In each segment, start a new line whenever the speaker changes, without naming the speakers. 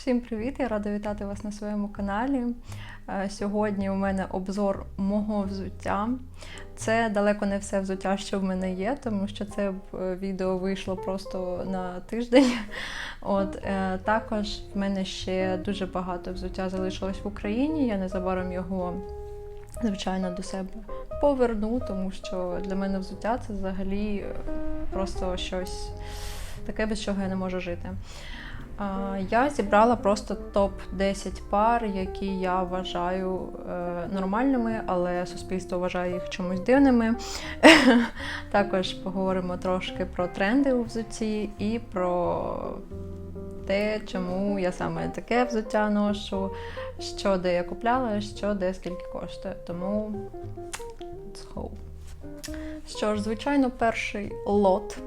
Всім привіт! Я рада вітати вас на своєму каналі. Е, Сьогодні у мене обзор мого взуття. Це далеко не все взуття, що в мене є, тому що це е, відео вийшло просто на тиждень. От е, також в мене ще дуже багато взуття залишилось в Україні. Я незабаром його, звичайно, до себе поверну, тому що для мене взуття це взагалі просто щось таке, без чого я не можу жити. Я зібрала просто топ-10 пар, які я вважаю е, нормальними, але суспільство вважає їх чомусь дивними. Також поговоримо трошки про тренди у взутті і про те, чому я саме таке взуття ношу, що де я купляла, що де скільки коштує. Тому let's go. Що ж, звичайно, перший лот.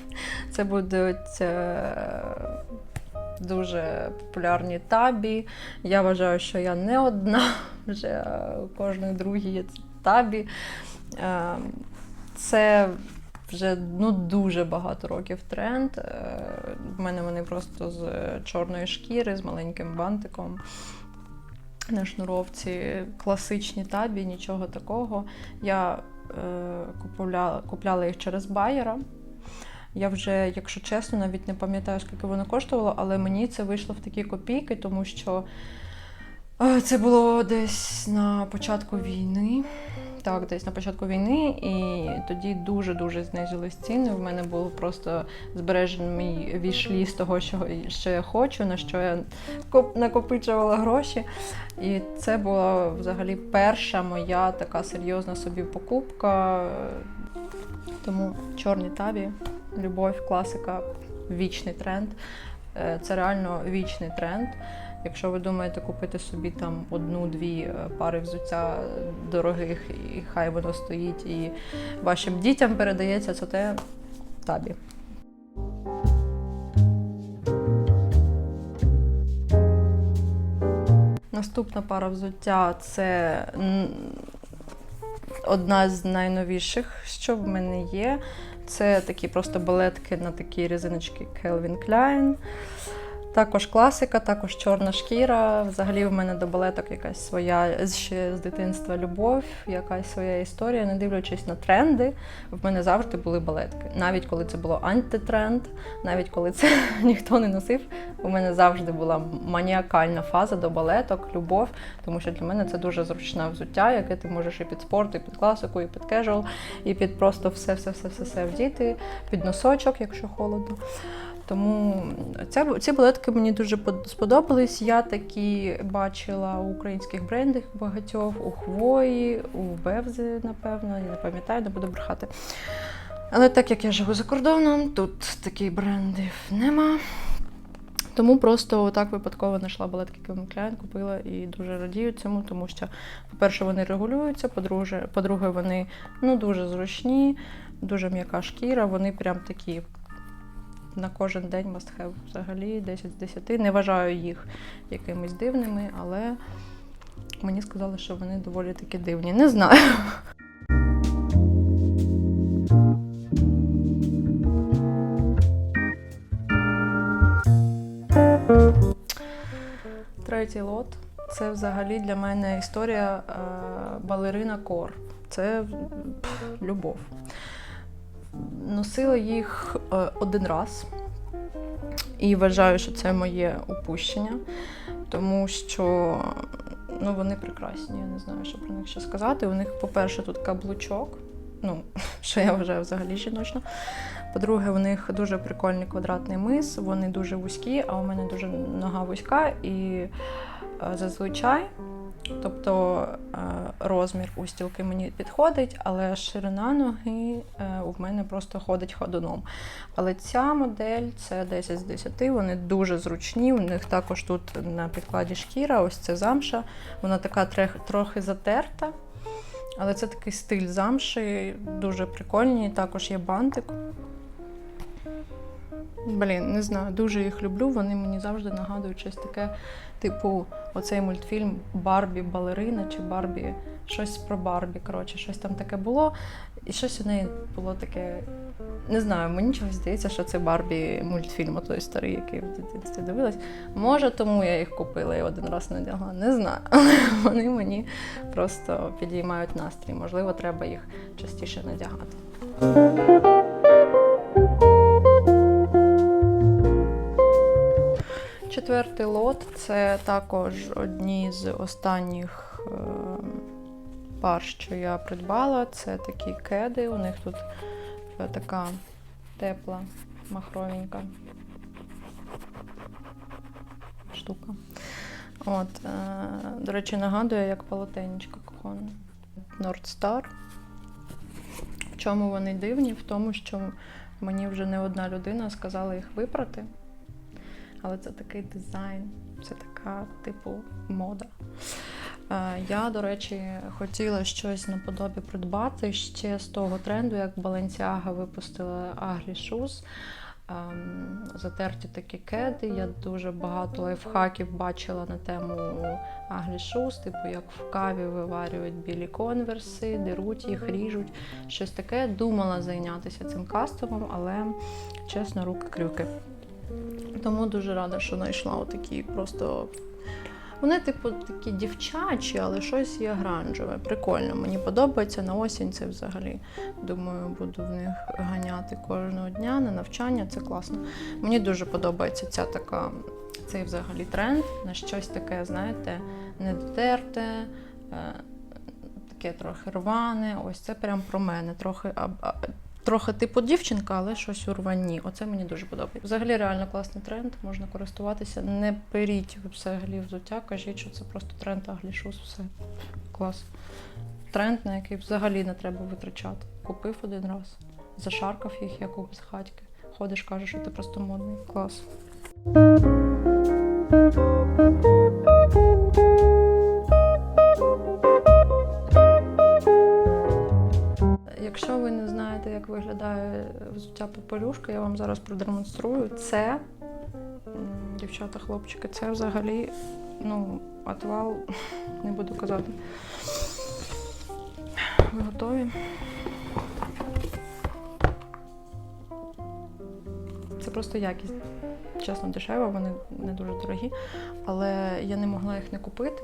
Це будуть е, дуже популярні табі. Я вважаю, що я не одна, вже е, у кожної другій є табі. Е, Це вже ну, дуже багато років тренд. Е, В мене вони просто з чорної шкіри, з маленьким бантиком. На шнуровці класичні табі, нічого такого. Я е, купувала, купляла їх через байера. Я вже, якщо чесно, навіть не пам'ятаю, скільки воно коштувало, але мені це вийшло в такі копійки, тому що е, це було десь на початку війни. Так, десь на початку війни, і тоді дуже-дуже знизились ціни. В мене було просто збережений мій вішлі з того, що, що я хочу, на що я коп- накопичувала гроші. І це була взагалі перша моя така серйозна собі покупка. Тому чорні табі, любов, класика, вічний тренд. Е, Це реально вічний тренд. Якщо ви думаєте купити собі там одну-дві е, пари взуття дорогих, і хай воно стоїть і вашим дітям передається, це те табі. Наступна пара взуття це одна з найновіших, що в мене є. Це такі просто балетки на такі резиночки Calvin Klein. Також класика, також чорна шкіра. Взагалі в мене до балеток якась своя ще з дитинства любов, якась своя історія. Не дивлячись на тренди, в мене завжди були балетки. Навіть коли це було антитренд, навіть коли це ніхто не носив, у мене завжди була маніакальна фаза до балеток, любов, тому що для мене це дуже зручне взуття, яке ти можеш і під спорт, і під класику, і під кежуал, і під просто все-все-все-все вдіти, під носочок, якщо холодно. Тому ця, ці балетки мені дуже сподобались. Я такі бачила у українських брендах багатьох, у Хвої, у Бевзи, напевно, я не пам'ятаю, не буду брехати. Але так як я живу за кордоном, тут таких брендів нема. Тому просто так випадково знайшла балетки Calvin Klein, купила і дуже радію цьому, тому що, по-перше, вони регулюються, по-друге, по-друге, вони ну, дуже зручні, дуже м'яка шкіра, вони прям такі на кожен день must have взагалі 10 з 10. Не вважаю їх якимись дивними, але мені сказали, що вони доволі таки дивні. Не знаю. Третій лот. Це взагалі для мене історія е, балерина Кор. Це пф, любов. Носила їх е, один раз і вважаю, що це моє упущення, тому що ну, вони прекрасні. Я не знаю, що про них ще сказати. У них, по-перше, тут каблучок, ну, що я вважаю взагалі жіночно. По-друге, у них дуже прикольний квадратний мис, вони дуже вузькі, а у мене дуже нога вузька і е, зазвичай. Тобто е, розмір устілки мені підходить, але ширина ноги е, у мене просто ходить ходуном. Але ця модель це 10 з 10, вони дуже зручні. У них також тут на підкладі шкіра, ось це замша. Вона така трохи затерта. Але це такий стиль замши, дуже прикольний. Також є бантик. Блін, не знаю, дуже їх люблю. Вони мені завжди нагадують щось таке, типу, оцей мультфільм Барбі балерина чи Барбі, щось про Барбі. Коротше, щось там таке було. І щось у неї було таке. Не знаю, мені чогось здається, що це Барбі мультфільм, той старий, який в дитинстві дивилась. Може, тому я їх купила і один раз надягла. Не знаю. Але вони мені просто підіймають настрій. Можливо, треба їх частіше надягати. Четвертий лот це також одні з останніх е, пар, що я придбала. Це такі кеди. У них тут е, така тепла, махровенька штука. От, е, до речі, нагадує, як полотенечко кухонне. Nord Star. В чому вони дивні? В тому, що мені вже не одна людина сказала їх випрати. Але це такий дизайн, це така, типу, мода. Е, Я, до речі, хотіла щось наподобі придбати ще з того тренду, як Balenciaga випустила Ugly Shoes. Ем, Затерті такі кеди. Я дуже багато лайфхаків бачила на тему Shoes, типу як в каві виварюють білі конверси, деруть їх, ріжуть. Щось таке. Думала зайнятися цим кастомом, але чесно, руки крюки. Тому дуже рада, що знайшла отакі просто. Вони, типу, такі дівчачі, але щось є гранжеве. Прикольно. Мені подобається на осінь це взагалі. Думаю, буду в них ганяти кожного дня на навчання. Це класно. Мені дуже подобається ця така, цей взагалі тренд на щось таке, знаєте, недотерте, е, таке трохи рване. Ось це прям про мене. Трохи Трохи типу дівчинка, але щось у рванні. Оце мені дуже подобається. Взагалі реально класний тренд, можна користуватися. Не беріть взагалі взуття, кажіть, що це просто тренд аглішус, все. Клас. Тренд, на який взагалі не треба витрачати. Купив один раз, зашаркав їх як у безхатьки. Ходиш, кажеш, що ти просто модний. Клас. Якщо ви не знаєте, як виглядає взуття попелюшка, я вам зараз продемонструю. Це, дівчата, хлопчики, це взагалі, ну, отвал, не буду казати. Ви готові? Це просто якість. Чесно, дешево, вони не дуже дорогі, але я не могла їх не купити,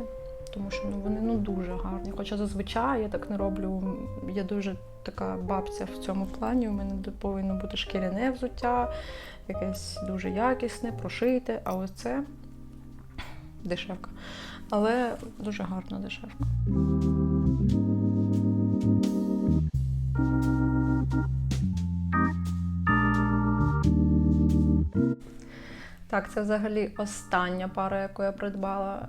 тому що ну, вони ну, дуже гарні. Хоча зазвичай я так не роблю. Я дуже така бабця в цьому плані. У мене повинно бути шкіряне взуття, якесь дуже якісне, прошите. А ось це дешевка. Але дуже гарна дешевка. Так, це взагалі остання пара, яку я придбала.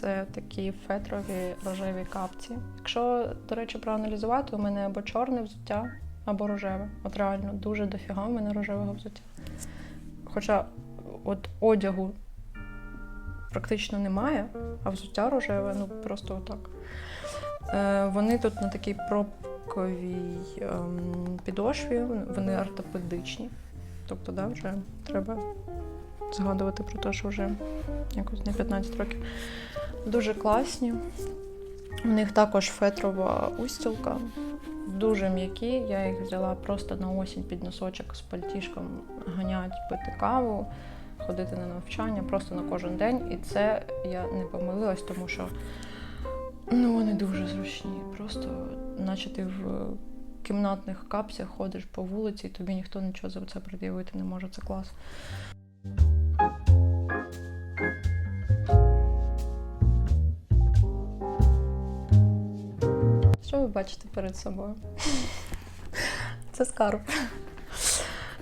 Це такі фетрові рожеві капці. Якщо, до речі, проаналізувати, у мене або чорне взуття, або рожеве. От реально дуже дофіга у мене рожевого взуття. Хоча от одягу практично немає, а взуття рожеве, ну просто отак. Е, Вони тут на такій пробковій ем, підошві, вони ортопедичні. Тобто, да, вже треба згадувати про те, що вже якось не 15 років. Дуже класні. У них також фетрова устілка, дуже м'які. Я їх взяла просто на осінь під носочок з пальтішком ганять, пити каву, ходити на навчання просто на кожен день. І це я не помилилась, тому що ну, вони дуже зручні. Просто наче ти в кімнатних капсях ходиш по вулиці, і тобі ніхто нічого за це пред'явити не може. Це клас. Ви бачите перед собою? Це скарб.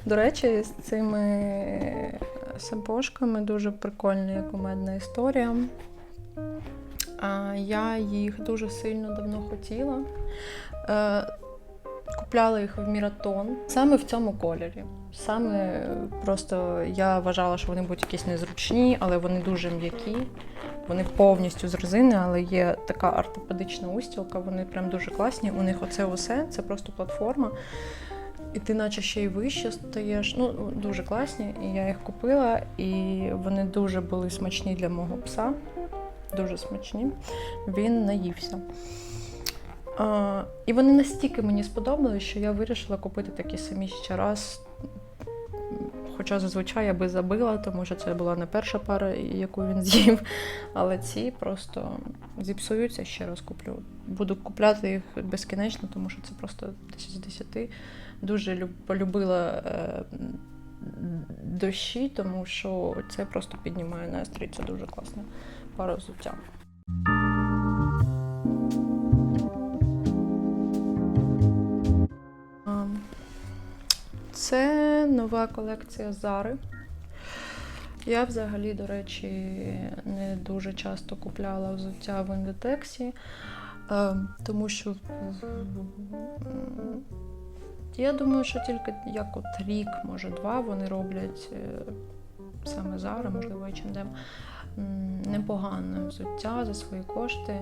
До речі, з цими сапожками дуже прикольна кумедна історія. Я їх дуже сильно давно хотіла. Е, Купляла їх в Міратон саме в цьому кольорі. Саме просто я вважала, що вони будуть якісь незручні, але вони дуже м'які. Вони повністю з резини, але є така ортопедична устілка, вони прям дуже класні. У них оце усе, це просто платформа. і ти наче ще й вище стаєш. Ну, дуже класні. І я їх купила, і вони дуже були смачні для мого пса. Дуже смачні. Він наївся. А, і вони настільки мені сподобались, що я вирішила купити такі самі ще раз. Хоча зазвичай я би забила, тому що це була не перша пара, яку він з'їв. Але ці просто зіпсуються, ще раз куплю. Буду купляти їх безкінечно, тому що це просто 10 з 10. Дуже полюбила е, дощі, тому що це просто піднімає настрій. Це дуже класна пара взуття. Це нова колекція Зари. Я взагалі, до речі, не дуже часто купляла взуття в індетексі, е, тому що я думаю, що тільки як от рік, може два, вони роблять е, саме Зара, можливо, H&M, непогане взуття за свої кошти.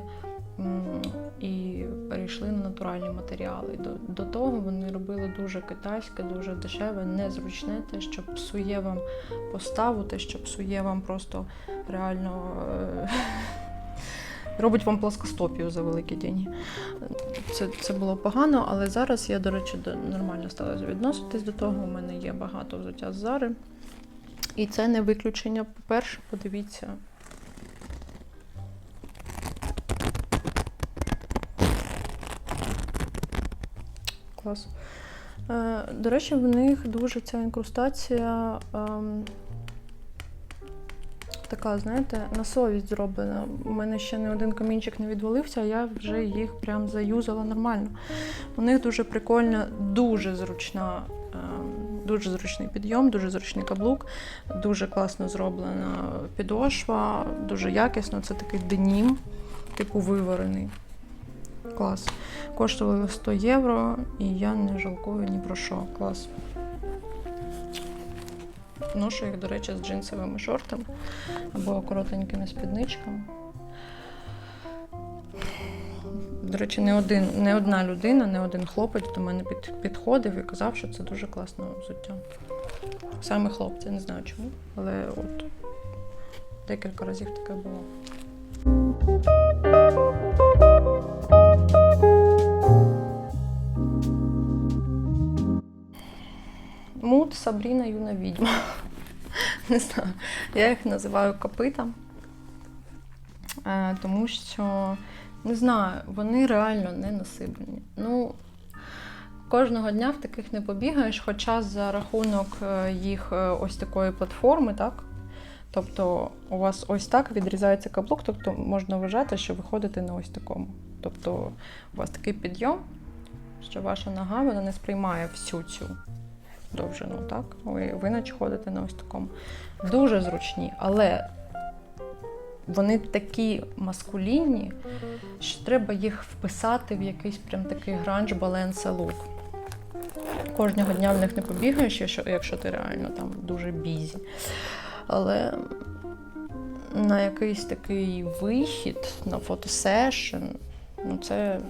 І перейшли на натуральні матеріали. До, до того вони робили дуже китайське, дуже дешеве, незручне, те, що псує вам поставу, те, що псує вам просто реально е, робить вам плоскостопію за великі деньги. Це, це було погано, але зараз я, до речі, до- нормально стала відноситись до того. У мене є багато взуття з Зари. І це не виключення. По-перше, подивіться. Клас. Е, До речі, в них дуже ця інкрустація ем, така, знаєте, на совість зроблена. У мене ще не один камінчик не відвалився, а я вже їх прям заюзала нормально. У них дуже прикольна, дуже зручна, ем, дуже зручний підйом, дуже зручний каблук, дуже класно зроблена підошва, дуже якісно. Це такий денім, типу виварений. Клас. Коштували 100 євро, і я не жалкую ні про що. Клас. Ношу їх, до речі, з джинсовими шортами або коротенькими спідничками. До речі, не, один, не одна людина, не один хлопець до мене під, підходив і казав, що це дуже класне взуття. Саме хлопці, не знаю чому, але от декілька разів таке було. Мут Сабріна юна відьма. Не знаю. Я їх називаю копита. Е, тому що, не знаю, вони реально не насиблені. Ну, кожного дня в таких не побігаєш, хоча за рахунок е, їх е, ось такої платформи, так? Тобто у вас ось так відрізається каблук, тобто можна вважати, що ви ходите на ось такому. Тобто у вас такий підйом, що ваша нога вона не сприймає всю цю довжину, так? Ви, ви наче ходите на ось такому. Дуже зручні, але вони такі маскулінні, що треба їх вписати в якийсь прям такий гранж баленса лук. Кожного дня в них не побігаєш, якщо, ти реально там дуже бізі. Але на якийсь такий вихід, на фотосешн, ну це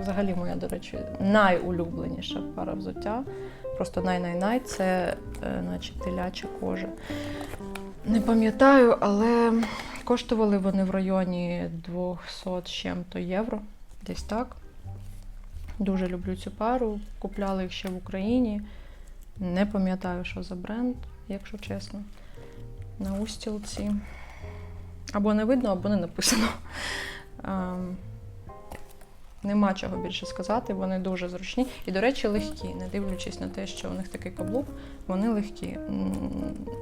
взагалі моя, до речі, найулюбленіша пара взуття. Просто най-най-най це е, наче теляча кожа. Не пам'ятаю, але коштували вони в районі 200 з чим-то євро. Десь так. Дуже люблю цю пару. Купляли їх ще в Україні. Не пам'ятаю, що за бренд, якщо чесно. На устілці. Або не видно, або не написано. Ем, Нема чого більше сказати, вони дуже зручні і, до речі, легкі, не дивлячись на те, що у них такий каблук, вони легкі.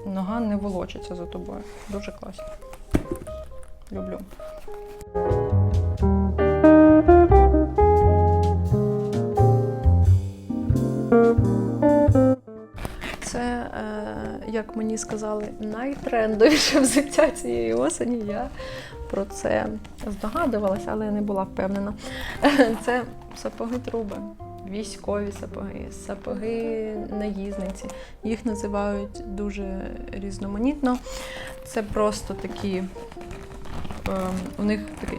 Нога не волочиться за тобою. Дуже класно. Люблю. Це, е, як мені сказали, найтрендовіше взуття цієї осені. Я про це здогадувалася, але не була впевнена. Це сапоги труби, військові сапоги, сапоги наїзниці. Їх називають дуже різноманітно. Це просто такі, ем, у них такий.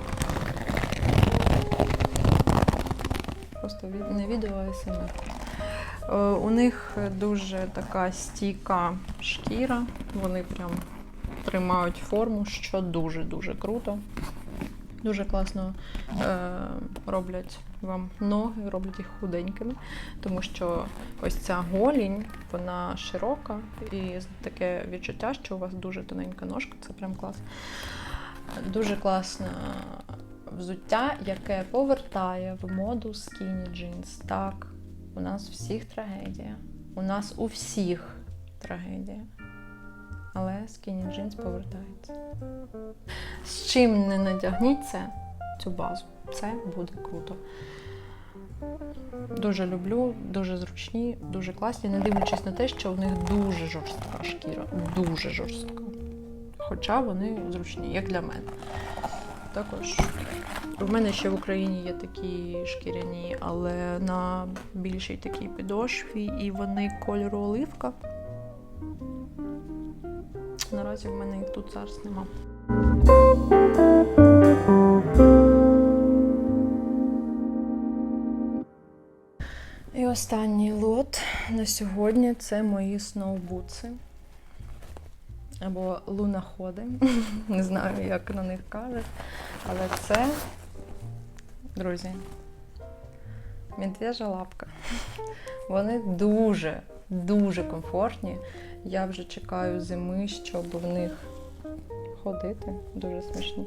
Просто не відео, а СМР. Е, У них дуже така стійка шкіра, вони прям тримають форму, що дуже-дуже круто. Дуже класно е, роблять вам ноги, роблять їх худенькими, тому що ось ця голінь, вона широка і таке відчуття, що у вас дуже тоненька ножка, це прям клас. Дуже класне взуття, яке повертає в моду skinny jeans. Так, у нас всіх трагедія. У нас у всіх трагедія. Але skinny jeans повертається. З чим не надягніть це, цю базу, це буде круто. Дуже люблю, дуже зручні, дуже класні, не дивлячись на те, що у них дуже жорстка шкіра. Дуже жорстка. Хоча вони зручні, як для мене. Також в мене ще в Україні є такі шкіряні, але на більшій такій підошві, і вони кольору оливка. Наразі в мене їх тут зараз нема. І останній лот на сьогодні це мої сноубутси. Або лунаходи. Не знаю, як на них кажуть. Але це, друзі, медвежа лапка. Вони дуже, дуже комфортні. Я вже чекаю зими, щоб в них ходити. Дуже смішні.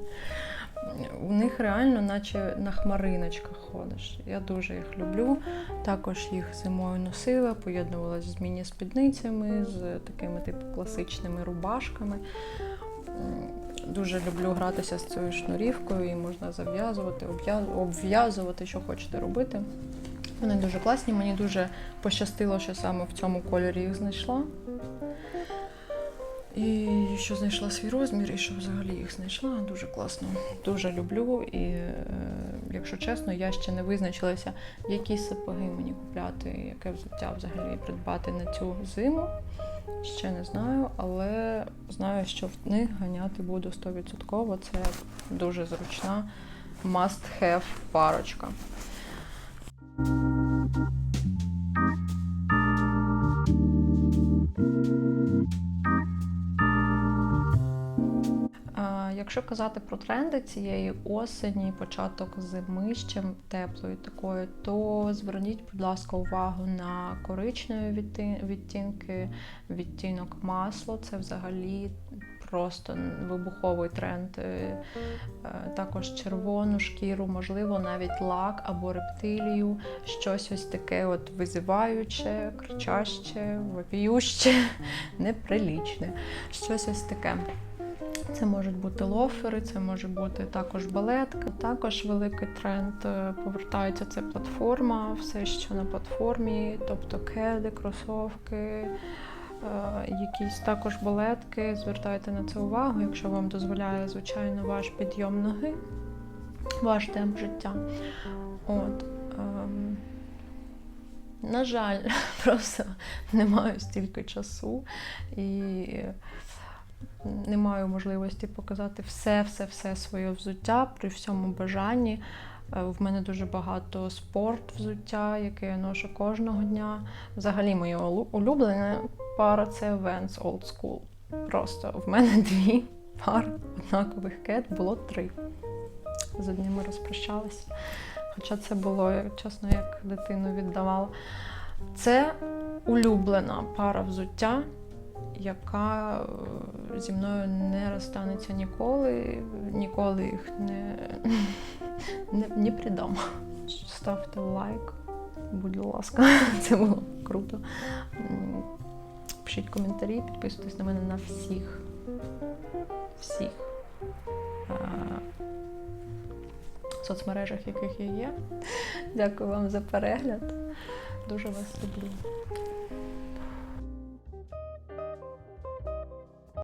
У них реально, наче на хмариночках ходиш. Я дуже їх люблю. Також їх зимою носила, поєднувалася з міні-спідницями, з такими типу класичними рубашками. Дуже люблю гратися з цією шнурівкою, і можна зав'язувати, обв'язувати, що хочете робити. Вони дуже класні, мені дуже пощастило, що саме в цьому кольорі їх знайшла. І що знайшла свій розмір, і що взагалі їх знайшла. Дуже класно. Дуже люблю. І е, якщо чесно, я ще не визначилася, які сапоги мені купляти, яке взуття взагалі придбати на цю зиму. Ще не знаю, але знаю, що в них ганяти буду 100%. Це дуже зручна must-have парочка. Якщо казати про тренди цієї осені, початок зими ще теплої такої, то зверніть, будь ласка, увагу на коричневі відтінки, відтінок масло. Це взагалі просто вибуховий тренд. Е, е, Також червону шкіру, можливо, навіть лак або рептилію, щось ось таке от визиваюче, кричаще, вопіюще, неприлічне. Щось ось таке. Це можуть бути лофери, це може бути також балетка. Також великий тренд е, повертається це платформа, все, що на платформі, тобто кеди, кросовки, е, якісь також балетки. Звертайте на це увагу, якщо вам дозволяє, звичайно, ваш підйом ноги, ваш темп життя. От. ем, На жаль, просто не маю стільки часу і не маю можливості показати все, все, все своє взуття при всьому бажанні. Е, В мене дуже багато спорт взуття, яке я ношу кожного дня. Взагалі, моє улю- улюблене пара це Vans Old School. Просто в мене дві пари однакових кет, було три. З одними розпрощалася. Хоча це було, чесно, як дитину віддавала. Це улюблена пара взуття, яка е, зі мною не розстанеться ніколи, ніколи їх не, не, не придам. Ставте лайк, будь ласка, це було круто. Пишіть коментарі, підписуйтесь на мене на всіх. Всіх. е, соцмережах, яких я є. Дякую вам за перегляд. Дуже вас люблю.